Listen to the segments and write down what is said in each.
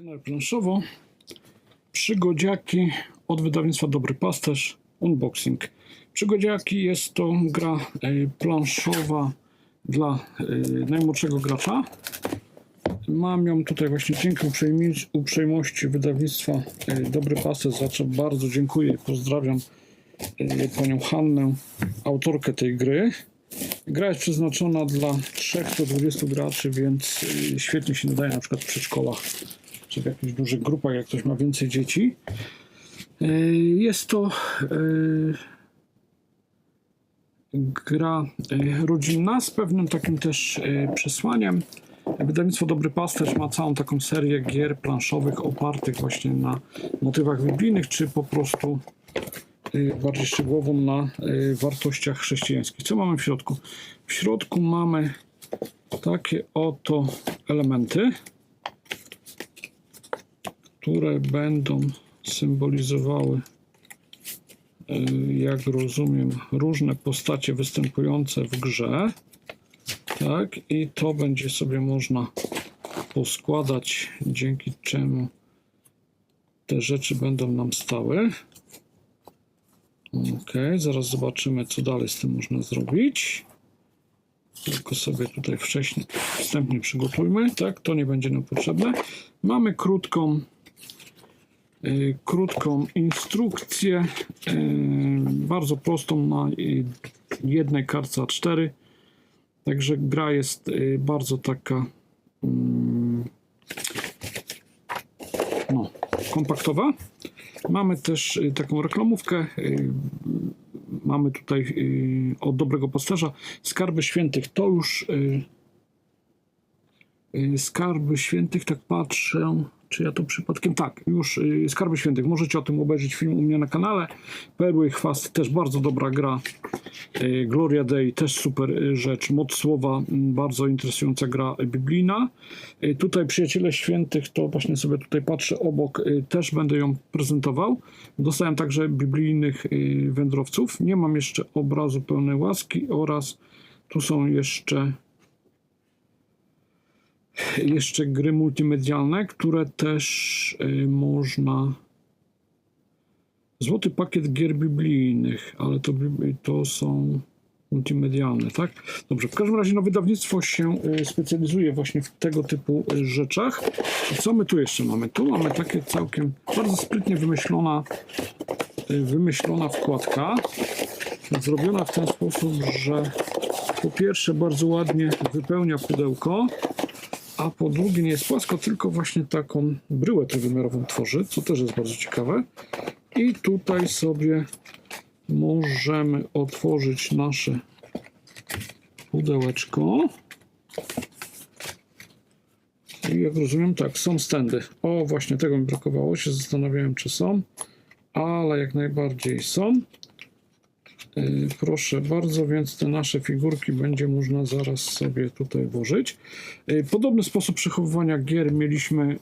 kanale planszowo. Przygodziaki od wydawnictwa Dobry Pasterz. Unboxing. Przygodziaki jest to gra e, planszowa dla e, najmłodszego gracza. Mam ją tutaj właśnie dzięki uprzejmości wydawnictwa e, Dobry Pasterz, za co bardzo dziękuję pozdrawiam panią Hannę, autorkę tej gry. Gra jest przeznaczona dla 3 do 20 graczy, więc świetnie się nadaje na przykład w przedszkolach czy w jakichś dużych grupach, jak ktoś ma więcej dzieci. Y, Jest to y, gra y, rodzinna z pewnym takim też przesłaniem. Wydawnictwo Dobry Pasterz ma całą taką serię gier planszowych opartych właśnie na motywach biblijnych, czy po prostu bardziej szczegółową na wartościach chrześcijańskich. Co mamy w środku? W środku mamy takie oto elementy, które będą symbolizowały, y, jak rozumiem, różne postacie występujące w grze. Tak, i to będzie sobie można poskładać, dzięki czemu te rzeczy będą nam stały. Ok, zaraz zobaczymy, co dalej z tym można zrobić. Tylko sobie tutaj wcześniej, wstępnie przygotujmy. Tak, to nie będzie nam potrzebne. Mamy krótką, krótką instrukcję, y, bardzo prostą na y, jednej kartce A4. Także gra jest bardzo taka mm, no, kompaktowa. Mamy też taką reklamówkę. Mamy tutaj od dobrego pasterza skarby świętych. To już skarby świętych, tak patrzę. Czy ja to przypadkiem? Tak, już y, Skarby Świętych. Możecie o tym obejrzeć film u mnie na kanale. Perły Chwast też bardzo dobra gra. Y, Gloria Dei też super y, rzecz. Moc Słowa, mm, bardzo interesująca gra biblijna. Tutaj Przyjaciele Świętych, to właśnie sobie tutaj patrzę obok, też będę ją prezentował. Dostałem także biblijnych wędrowców. Nie mam jeszcze obrazu pełnej łaski oraz tu są jeszcze jeszcze gry multimedialne, które też y, można. Złoty pakiet gier biblijnych, ale to, to są multimedialne, tak? Dobrze, w każdym razie no, wydawnictwo się y, specjalizuje właśnie w tego typu y, rzeczach. I co my tu jeszcze mamy? Tu mamy takie całkiem bardzo sprytnie wymyślona, wymyślona wkładka, zrobiona w ten sposób, że po pierwsze bardzo ładnie wypełnia pudełko, a po drugie nie jest płasko, tylko właśnie taką bryłę trójwymiarową tworzy, co też jest bardzo ciekawe. I tutaj sobie możemy otworzyć nasze pudełeczko. I jak rozumiem, tak, są stędy. O, właśnie tego mi brakowało, się zastanawiałem, czy są, ale jak najbardziej są. Yy, Proszę bardzo, więc te nasze figurki będzie można zaraz sobie tutaj włożyć. Yy, Podobny sposób przechowywania gier mieliśmy,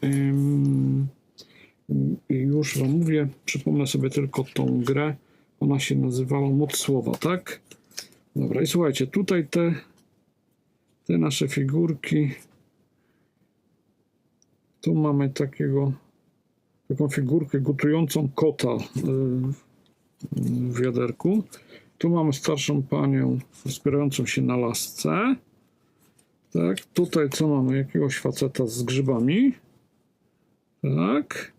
i już Wam mówię, przypomnę sobie tylko tą grę. Ona się nazywała Moc Słowa, tak? Dobra, i słuchajcie, tutaj te, te nasze figurki. Tu mamy takiego, taką figurkę gotującą kota w wiaderku. Tu mamy starszą panią wspierającą się na lasce. Tak, tutaj co mamy? Jakiegoś faceta z grzybami. Tak.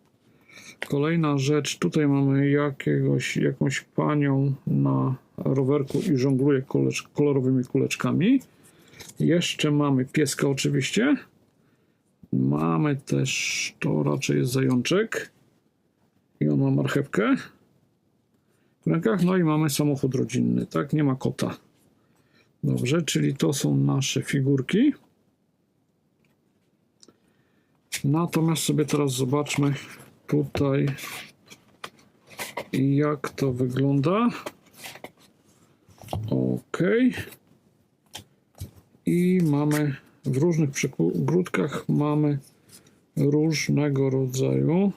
Kolejna rzecz, tutaj mamy jakiegoś, jakąś panią na rowerku i żongluje kolecz, kolorowymi kuleczkami. Jeszcze mamy pieska oczywiście. Mamy też, to raczej jest zajączek. I on ma marchewkę rękach. No i mamy samochód rodzinny, tak? Nie ma kota. Dobrze, czyli to są nasze figurki. Natomiast sobie teraz zobaczmy tutaj, jak to wygląda. Ok. I mamy w różnych przygródkach mamy różnego rodzaju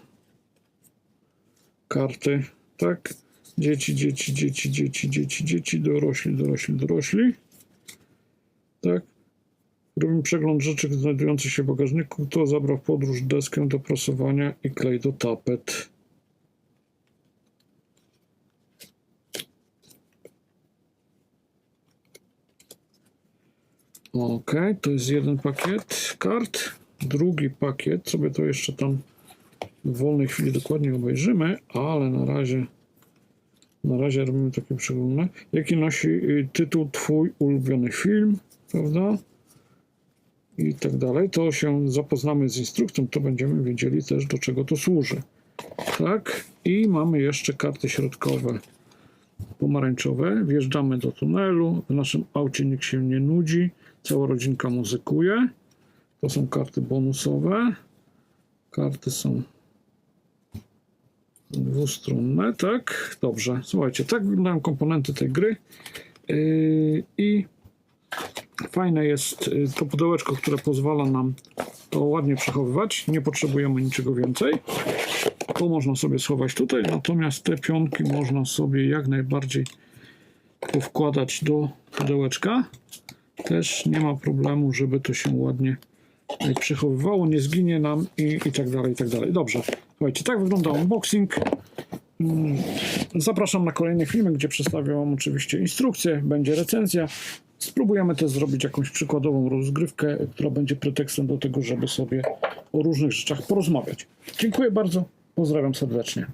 karty. Tak, dzieci, dzieci, dzieci, dzieci, dzieci, dzieci, dorośli, dorośli, dorośli. Tak. Robimy przegląd rzeczy znajdujących się w bagażniku. Kto zabrał w podróż deskę do prasowania i klej do tapet? Ok, to jest jeden pakiet kart. Drugi pakiet, sobie to jeszcze tam w wolnej chwili dokładnie obejrzymy, ale na razie na razie robimy takie przeglądy. Jaki nosi y, tytuł Twój ulubiony film, prawda? I tak dalej. To się zapoznamy z instrukcją, to będziemy wiedzieli też do czego to służy. Tak, i mamy jeszcze karty środkowe pomarańczowe. Wjeżdżamy do tunelu. W naszym aucie nikt się nie nudzi. Cała rodzinka muzykuje. To są karty bonusowe. Karty są dwustronne, tak? Dobrze. Słuchajcie, tak wyglądają komponenty tej gry. Yy, I fajne jest yy, to pudełeczko, które pozwala nam to ładnie przechowywać. Nie potrzebujemy niczego więcej. To można sobie schować tutaj, natomiast te pionki można sobie jak najbardziej powkładać do pudełeczka. Też nie ma problemu, żeby to się ładnie e, przechowywało, nie zginie nam i, i tak dalej, i tak dalej. Dobrze, słuchajcie, tak wygląda unboxing. Mm, Zapraszam na kolejny film, gdzie przedstawię Wam oczywiście instrukcję, będzie recenzja. Spróbujemy też zrobić jakąś przykładową rozgrywkę, która będzie pretekstem do tego, żeby sobie o różnych rzeczach porozmawiać. Dziękuję bardzo, pozdrawiam serdecznie.